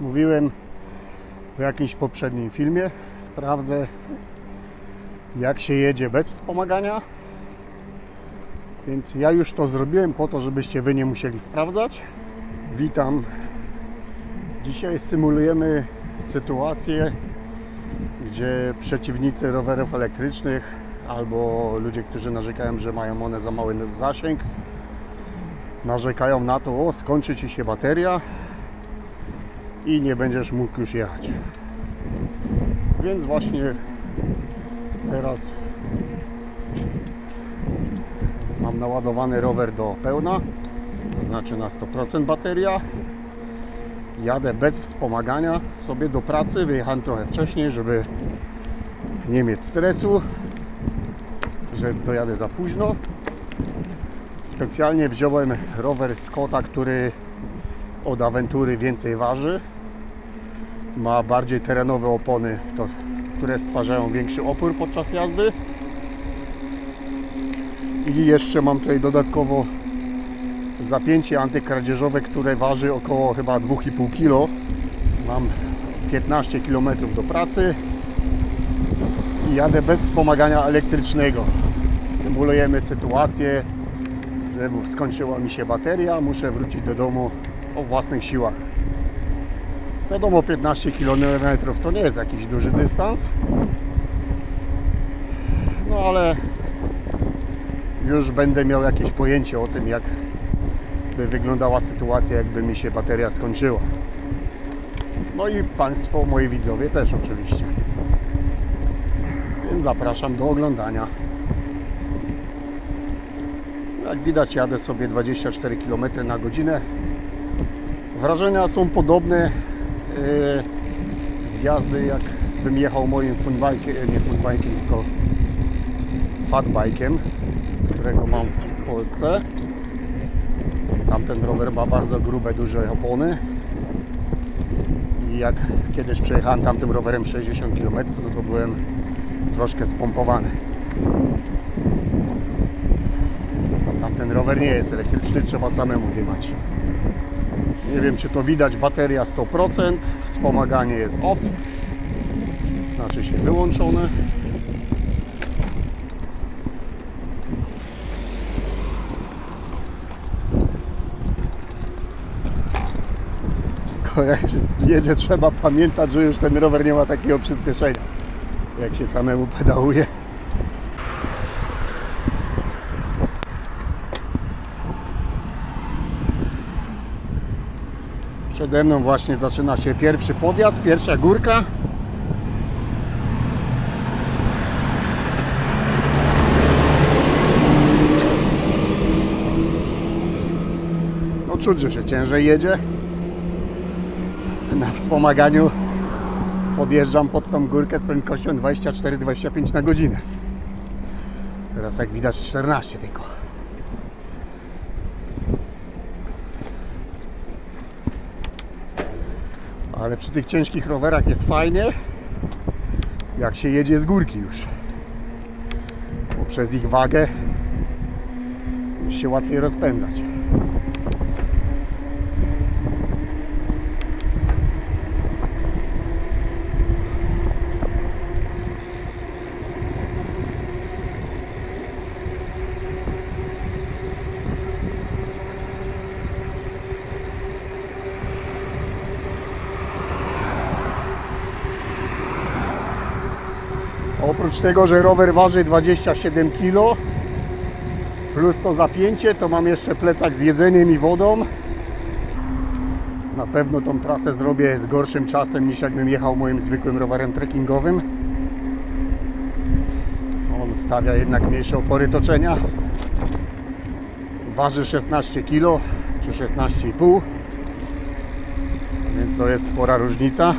mówiłem w jakimś poprzednim filmie, sprawdzę jak się jedzie bez wspomagania. Więc ja już to zrobiłem po to, żebyście Wy nie musieli sprawdzać. Witam. Dzisiaj symulujemy sytuację, gdzie przeciwnicy rowerów elektrycznych albo ludzie, którzy narzekają, że mają one za mały zasięg, narzekają na to, o skończy Ci się bateria i nie będziesz mógł już jechać. Więc właśnie teraz mam naładowany rower do pełna, to znaczy na 100% bateria. Jadę bez wspomagania sobie do pracy, wyjechałem trochę wcześniej, żeby nie mieć stresu, że dojadę za późno. Specjalnie wziąłem rower Scotta, który od awentury więcej waży. Ma bardziej terenowe opony, to, które stwarzają większy opór podczas jazdy. I jeszcze mam tutaj dodatkowo zapięcie antykradzieżowe, które waży około chyba 2,5 kg. Mam 15 km do pracy i jadę bez wspomagania elektrycznego. Symulujemy sytuację, że skończyła mi się bateria, muszę wrócić do domu o własnych siłach. Wiadomo, 15 km to nie jest jakiś duży dystans, no ale już będę miał jakieś pojęcie o tym, jak by wyglądała sytuacja, jakby mi się bateria skończyła. No i Państwo, moi widzowie też oczywiście. Więc zapraszam do oglądania. Jak widać jadę sobie 24 km na godzinę. Wrażenia są podobne z jazdy jak bym jechał moim funbike'iem, nie funbike'iem, tylko fatbike'em, którego mam w Polsce. Tamten rower ma bardzo grube, duże opony. I jak kiedyś przejechałem tamtym rowerem 60 km, no to byłem troszkę spompowany. Tamten rower nie jest elektryczny, trzeba samemu dymać. Nie wiem czy to widać, bateria 100%, wspomaganie jest off, znaczy się wyłączone. Jak się jedzie trzeba pamiętać, że już ten rower nie ma takiego przyspieszenia, jak się samemu pedałuje. Przede mną właśnie zaczyna się pierwszy podjazd, pierwsza górka. No czuć, że się ciężej jedzie. Na wspomaganiu podjeżdżam pod tą górkę z prędkością 24-25 na godzinę. Teraz jak widać 14 tylko. Ale przy tych ciężkich rowerach jest fajnie, jak się jedzie z górki już. Bo przez ich wagę jest się łatwiej rozpędzać. Oprócz tego, że rower waży 27 kg plus to zapięcie, to mam jeszcze plecak z jedzeniem i wodą. Na pewno tą trasę zrobię z gorszym czasem niż jakbym jechał moim zwykłym rowerem trekkingowym. On stawia jednak mniejsze opory toczenia. Waży 16 kg czy 16,5 więc to jest spora różnica.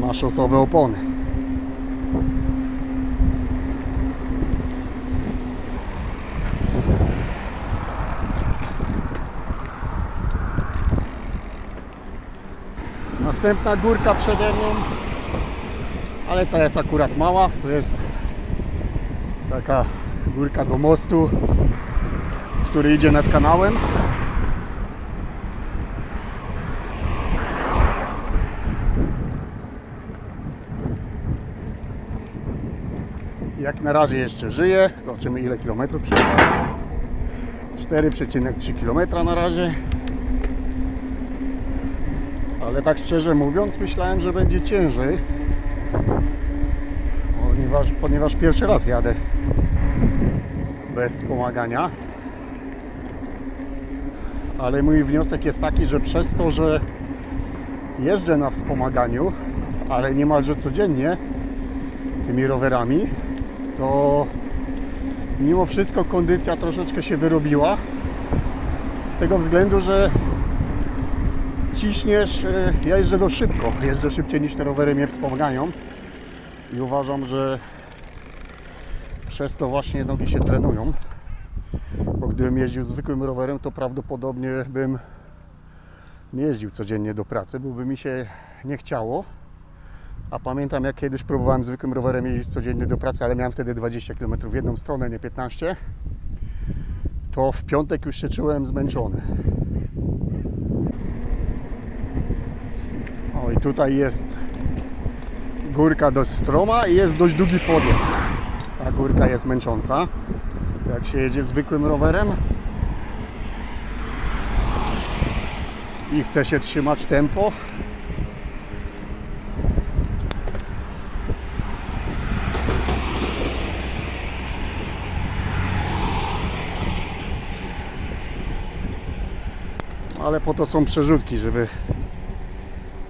Ma szosowe opony. Następna górka przede mną, ale ta jest akurat mała, to jest taka górka do mostu, który idzie nad kanałem. Jak na razie jeszcze żyje. Zobaczymy ile kilometrów 4,3 km na razie. Ale tak szczerze mówiąc, myślałem, że będzie ciężej. Ponieważ, ponieważ pierwszy raz jadę bez wspomagania. Ale mój wniosek jest taki, że przez to, że jeżdżę na wspomaganiu, ale niemalże codziennie tymi rowerami, to mimo wszystko kondycja troszeczkę się wyrobiła. Z tego względu, że ciśniesz, e, ja jeżdżę dość szybko, jeżdżę szybciej niż te rowery mnie wspomagają i uważam, że przez to właśnie nogi się trenują. Bo gdybym jeździł zwykłym rowerem, to prawdopodobnie bym nie jeździł codziennie do pracy, bo by mi się nie chciało. A pamiętam jak kiedyś próbowałem zwykłym rowerem jeździć codziennie do pracy, ale miałem wtedy 20 km w jedną stronę, nie 15. To w piątek już się czułem zmęczony. I tutaj jest górka dość stroma i jest dość długi podjazd. Ta górka jest męcząca. Jak się jedzie zwykłym rowerem i chce się trzymać tempo, ale po to są przerzutki, żeby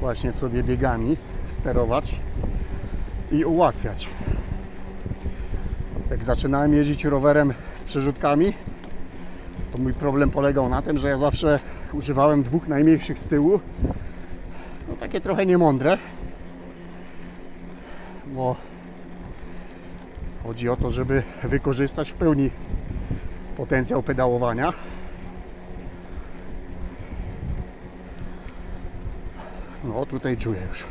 właśnie sobie biegami sterować i ułatwiać. Jak zaczynałem jeździć rowerem z przerzutkami, to mój problem polegał na tym, że ja zawsze używałem dwóch najmniejszych z tyłu. No takie trochę niemądre, bo chodzi o to, żeby wykorzystać w pełni potencjał pedałowania. No tutaj czuję już,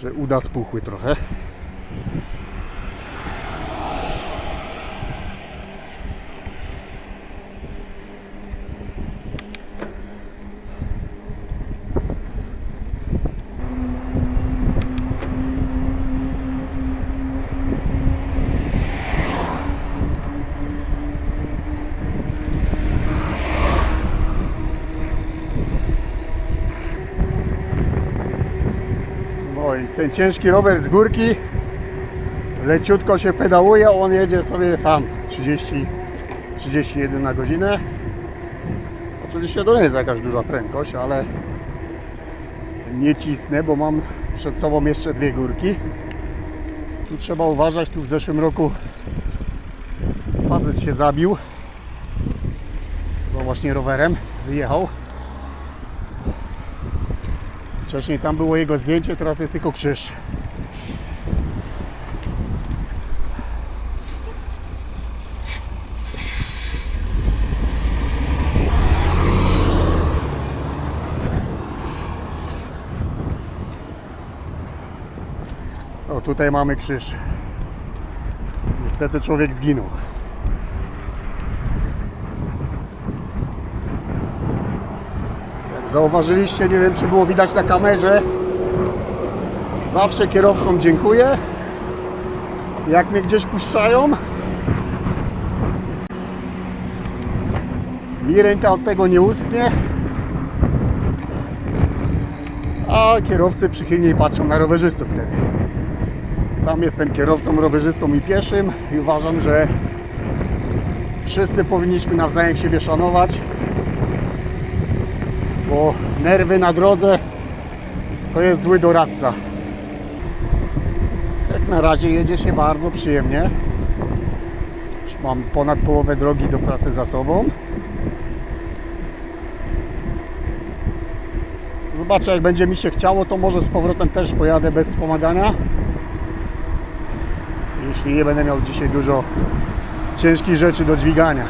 że uda spuchły trochę. Ten ciężki rower z górki leciutko się pedałuje, on jedzie sobie sam 30, 31 na godzinę. Oczywiście to nie jest jakaś duża prędkość, ale nie cisnę, bo mam przed sobą jeszcze dwie górki. Tu trzeba uważać, tu w zeszłym roku facet się zabił, bo właśnie rowerem wyjechał. Wcześniej tam było jego zdjęcie, teraz jest tylko krzyż. O, tutaj mamy krzyż. Niestety człowiek zginął. Zauważyliście, nie wiem czy było widać na kamerze, zawsze kierowcom dziękuję. Jak mnie gdzieś puszczają, mi ręka od tego nie usknie, a kierowcy przychylniej patrzą na rowerzystów wtedy. Sam jestem kierowcą, rowerzystą i pieszym i uważam, że wszyscy powinniśmy nawzajem siebie szanować, bo nerwy na drodze to jest zły doradca. Jak na razie jedzie się bardzo przyjemnie. Już mam ponad połowę drogi do pracy za sobą. Zobaczę, jak będzie mi się chciało, to może z powrotem też pojadę bez wspomagania. Jeśli nie będę miał dzisiaj dużo ciężkich rzeczy do dźwigania.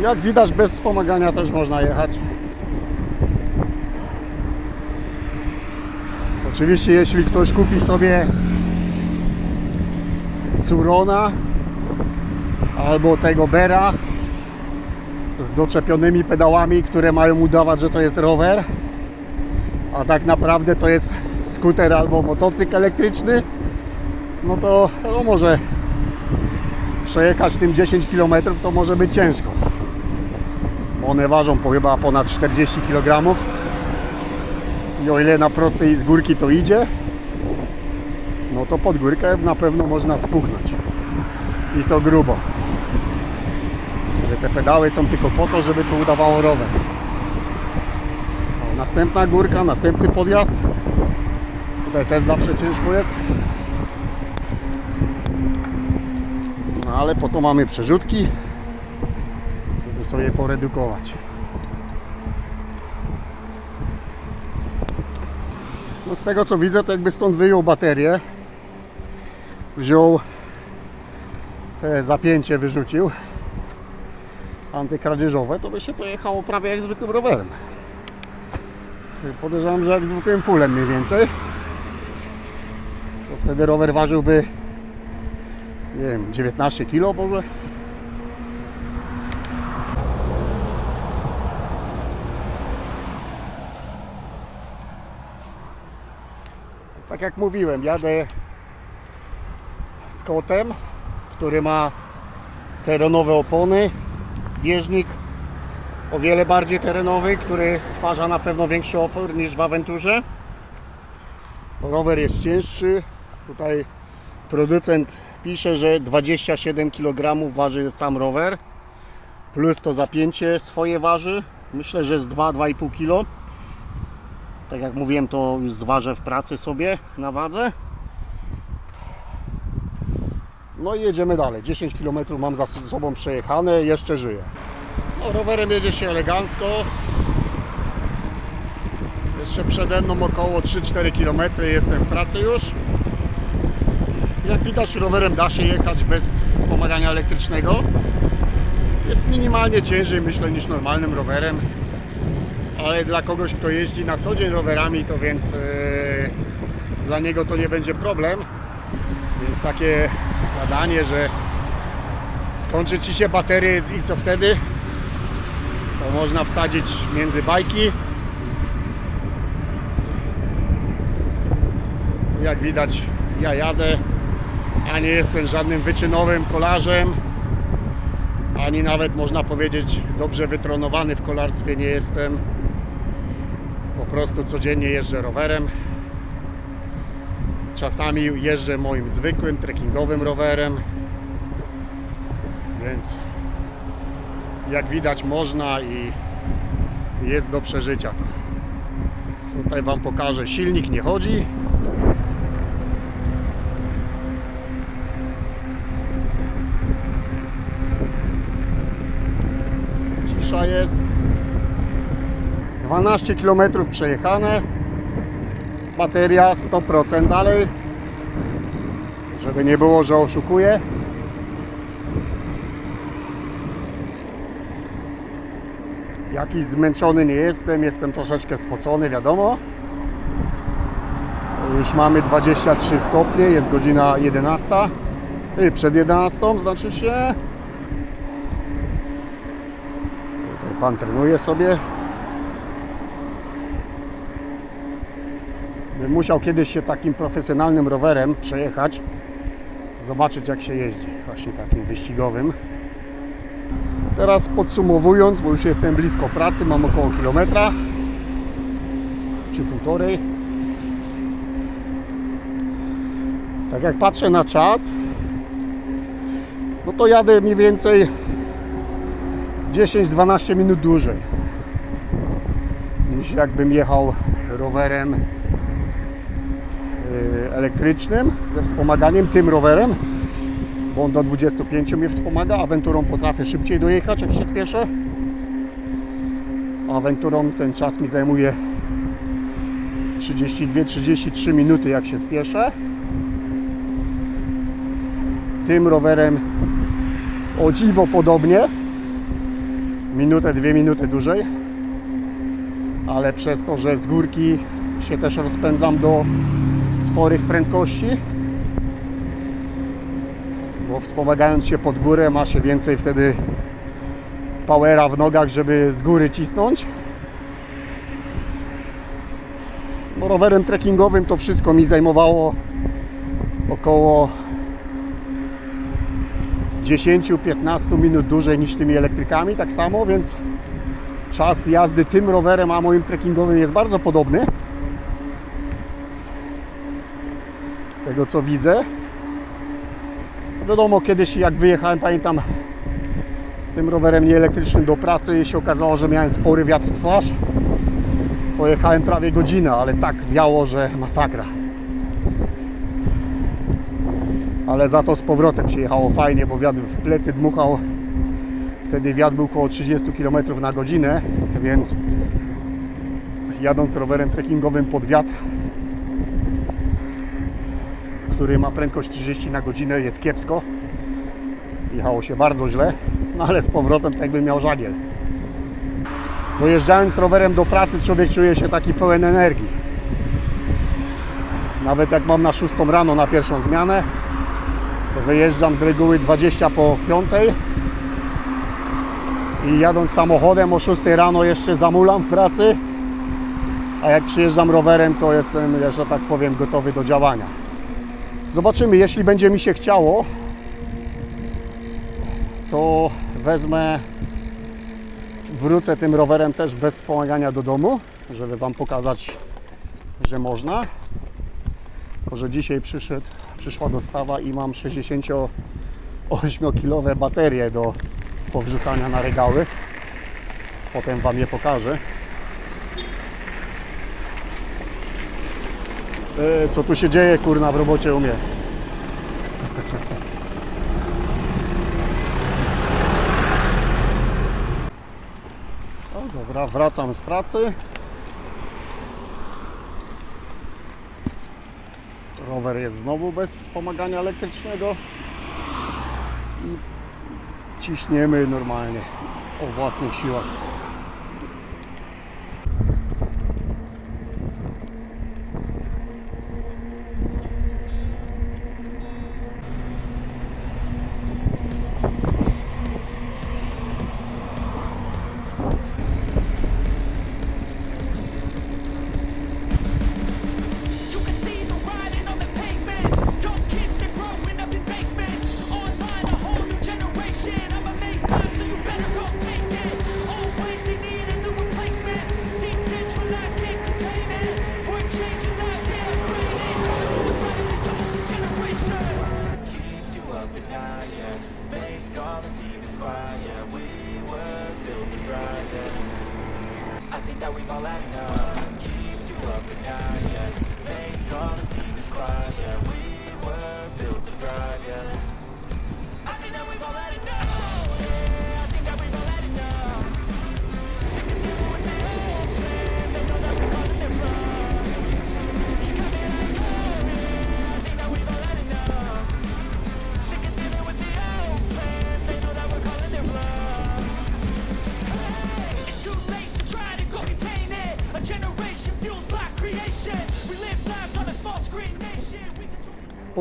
Jak widać, bez wspomagania też można jechać. Oczywiście, jeśli ktoś kupi sobie Surona albo tego Bera z doczepionymi pedałami, które mają udawać, że to jest rower, a tak naprawdę to jest skuter albo motocykl elektryczny, no to wiadomo, że przejechać tym 10 km to może być ciężko. One ważą po chyba ponad 40 kg. I o ile na prostej z górki to idzie, no to pod górkę na pewno można spuchnąć. I to grubo. Ale te pedały są tylko po to, żeby to udawało rower. Następna górka, następny podjazd. Tutaj też zawsze ciężko jest. No ale po to mamy przerzutki, żeby sobie poredukować. No z tego co widzę, to jakby stąd wyjął baterię, wziął te zapięcie, wyrzucił antykradzieżowe, to by się pojechało prawie jak zwykłym rowerem. Podejrzewam, że jak zwykłym fullem mniej więcej. To wtedy rower ważyłby nie wiem, 19 kg może. Tak jak mówiłem, jadę z kotem, który ma terenowe opony, bieżnik o wiele bardziej terenowy, który stwarza na pewno większy opór niż w awenturze. Rower jest cięższy. Tutaj producent pisze, że 27 kg waży sam rower. Plus to zapięcie swoje waży. Myślę, że z 2-2,5 kg. Tak jak mówiłem, to już zważę w pracy sobie na wadze. No i jedziemy dalej. 10 km mam za sobą przejechane, jeszcze żyję. No, rowerem jedzie się elegancko. Jeszcze przede mną około 3-4 km jestem w pracy już. Jak widać rowerem da się jechać bez wspomagania elektrycznego. Jest minimalnie ciężej myślę niż normalnym rowerem. Ale dla kogoś kto jeździ na co dzień rowerami to więc e, dla niego to nie będzie problem. Więc takie gadanie, że skończy Ci się baterie i co wtedy? To można wsadzić między bajki. Jak widać ja jadę, a nie jestem żadnym wyczynowym kolarzem. Ani nawet można powiedzieć dobrze wytronowany w kolarstwie nie jestem. Prostu codziennie jeżdżę rowerem. Czasami jeżdżę moim zwykłym trekkingowym rowerem. Więc jak widać można i jest do przeżycia. Tutaj Wam pokażę, silnik nie chodzi. 12 km przejechane. Bateria 100% dalej. Żeby nie było, że oszukuję. Jakiś zmęczony nie jestem, jestem troszeczkę spocony, wiadomo. Już mamy 23 stopnie, jest godzina 11. Y, Przed 11 znaczy się. Tutaj pan trenuje sobie. Musiał kiedyś się takim profesjonalnym rowerem przejechać, zobaczyć jak się jeździ, właśnie takim wyścigowym. Teraz podsumowując, bo już jestem blisko pracy, mam około kilometra czy półtorej. Tak jak patrzę na czas, no to jadę mniej więcej 10-12 minut dłużej niż jakbym jechał rowerem elektrycznym ze wspomaganiem, tym rowerem bo on do 25 mnie wspomaga. Awenturą potrafię szybciej dojechać, jak się spieszę. Awenturą ten czas mi zajmuje 32-33 minuty, jak się spieszę. Tym rowerem o dziwo podobnie. Minutę, dwie minuty dłużej. Ale przez to, że z górki się też rozpędzam do sporych prędkości, bo wspomagając się pod górę ma się więcej wtedy powera w nogach, żeby z góry cisnąć. No, rowerem trekkingowym to wszystko mi zajmowało około 10-15 minut dłużej niż tymi elektrykami, tak samo, więc czas jazdy tym rowerem, a moim trekkingowym jest bardzo podobny. Z tego co widzę. No Wiadomo, kiedyś jak wyjechałem, pamiętam, tym rowerem nieelektrycznym do pracy się okazało, że miałem spory wiatr w twarz. Pojechałem prawie godzinę, ale tak wiało, że masakra. Ale za to z powrotem się jechało fajnie, bo wiatr w plecy dmuchał. Wtedy wiatr był około 30 km na godzinę, więc jadąc rowerem trekkingowym pod wiatr, który ma prędkość 30 na godzinę, jest kiepsko. Jechało się bardzo źle, no ale z powrotem tak jakby miał żagiel. Dojeżdżając rowerem do pracy, człowiek czuje się taki pełen energii. Nawet jak mam na 6 rano na pierwszą zmianę, to wyjeżdżam z reguły 20 po 5 i jadąc samochodem o 6 rano jeszcze zamulam w pracy, a jak przyjeżdżam rowerem, to jestem, że tak powiem, gotowy do działania. Zobaczymy, jeśli będzie mi się chciało, to wezmę, wrócę tym rowerem też bez wspomagania do domu, żeby Wam pokazać, że można. Tylko, że dzisiaj przyszedł, przyszła dostawa i mam 68-kilowe baterie do powrzucania na regały. Potem Wam je pokażę. E, Co tu się dzieje, kurna, w robocie u mnie? O, dobra, wracam z pracy. Rower jest znowu bez wspomagania elektrycznego i ciśniemy normalnie o własnych siłach.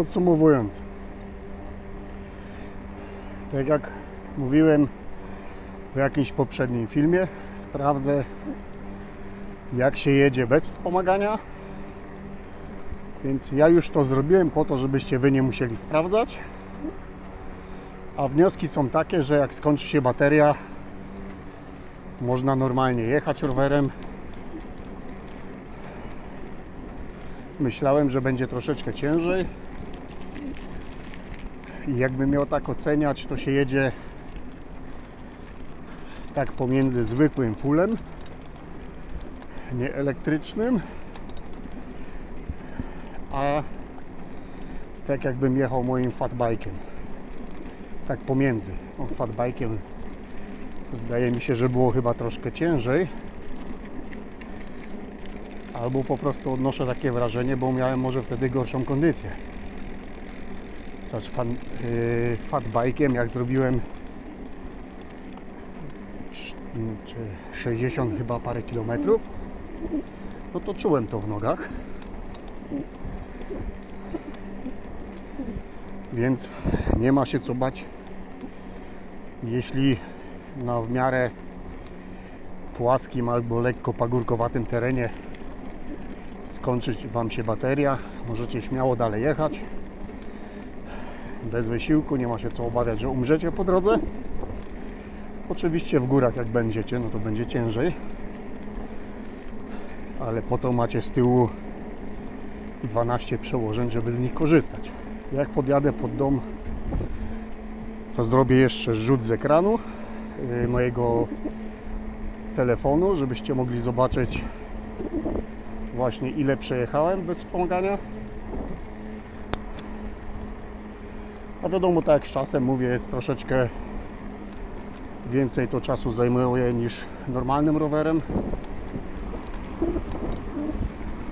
Podsumowując, tak jak mówiłem w jakimś poprzednim filmie, sprawdzę jak się jedzie bez wspomagania. Więc ja już to zrobiłem po to, żebyście wy nie musieli sprawdzać. A wnioski są takie, że jak skończy się bateria, można normalnie jechać rowerem. Myślałem, że będzie troszeczkę ciężej. I jakbym miał tak oceniać, to się jedzie tak pomiędzy zwykłym fullem, nie elektrycznym, a tak jakbym jechał moim fatbike'em. Tak pomiędzy. O, fatbike'em zdaje mi się, że było chyba troszkę ciężej. Albo po prostu odnoszę takie wrażenie, bo miałem może wtedy gorszą kondycję. Też fan, yy, jak zrobiłem sz- m, czy 60 chyba parę kilometrów, no to czułem to w nogach. Więc nie ma się co bać, jeśli na w miarę płaskim albo lekko pagórkowatym terenie skończyć Wam się bateria, możecie śmiało dalej jechać. Bez wysiłku, nie ma się co obawiać, że umrzecie po drodze. Oczywiście w górach jak będziecie, no to będzie ciężej. Ale po to macie z tyłu 12 przełożeń, żeby z nich korzystać. Jak podjadę pod dom, to zrobię jeszcze rzut z ekranu yy, mojego telefonu, żebyście mogli zobaczyć właśnie ile przejechałem bez wspomagania. A wiadomo, tak jak z czasem mówię, jest troszeczkę więcej to czasu zajmuje niż normalnym rowerem.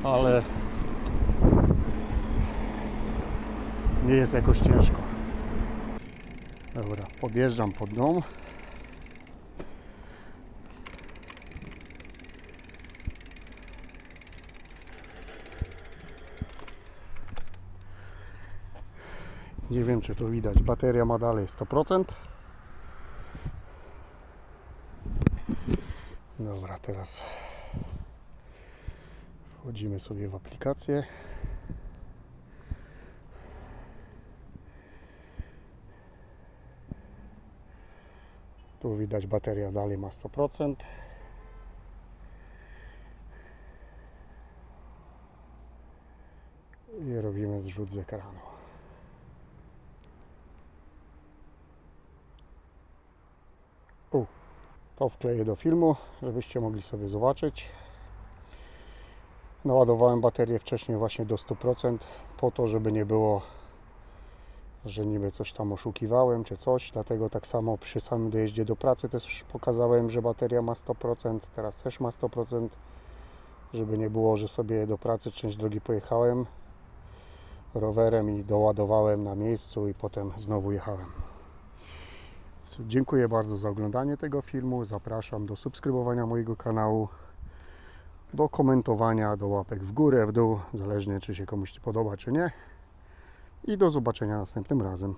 Ale nie jest jakoś ciężko. Dobra, podjeżdżam pod dom. Nie wiem czy to widać. Bateria ma dalej 100%. Dobra, teraz wchodzimy sobie w aplikację. Tu widać bateria dalej ma 100%. I robimy zrzut z ekranu. To wkleję do filmu, żebyście mogli sobie zobaczyć. Naładowałem baterię wcześniej właśnie do 100% po to, żeby nie było, że niby coś tam oszukiwałem czy coś. Dlatego tak samo przy samym dojeździe do pracy też pokazałem, że bateria ma 100%, teraz też ma 100%, żeby nie było, że sobie do pracy część drogi pojechałem rowerem i doładowałem na miejscu i potem znowu jechałem. Dziękuję bardzo za oglądanie tego filmu. Zapraszam do subskrybowania mojego kanału, do komentowania, do łapek w górę, w dół, zależnie czy się komuś podoba, czy nie. I do zobaczenia następnym razem.